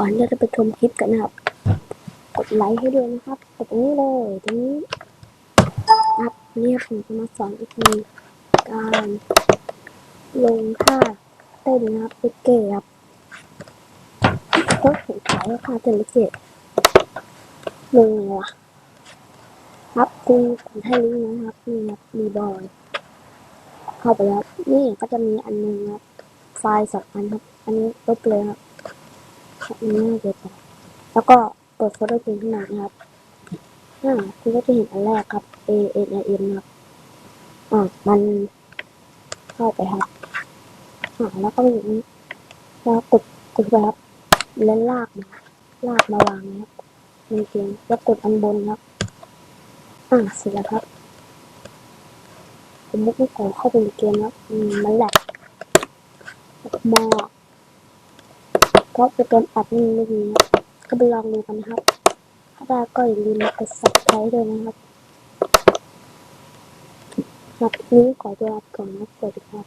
ก่อนที่จะไปชมคลิปกันนะครับ กดไลค์ให้ด้วยนะครับกดตรงนี้เลยตรงนี้ครับนี่ผมจะมาสอนวิธีการลงท่าเต้นนะครับไปเก๋ๆครับก็ผมขายท่าเต้นเก๋ๆลงวะครับคือผมให้ลิงก์นะครับนี่ครับมีบอยเข้าไปแล้วนี่ก็จะมีอันหนึงครับไฟล์สองอันครับ อันนี้ลบเลยครับ อันนี้น่าจะต่อแล้วก็เปิดโฟลเดอร์จริงขึ้นมานะครับอ่าคุณก็จะเห็นอันแรกครับ A N I M ครับอ่ามันเข้าไปครับอ่าแล้วก็ไปอย่นี้แล้วกดกดไปครับแล้วลากมาลากมาวางนะครับในเกมแล้วกดอันบนครับอ่าเสร็จแล้วครับผมมุกไม่ขอเข้าไปในเกมแล้วอืมมันแหลกมาก ราะโปรแกรมอัดนี่ไม่ดีนะก็ไปลองดูกันนะครับ ถ้าได้ก็อย่าลืมกด subscribe ด้วยนะครับครับนี้ขอตัวลาไปก่อนนะสวัสดีครับ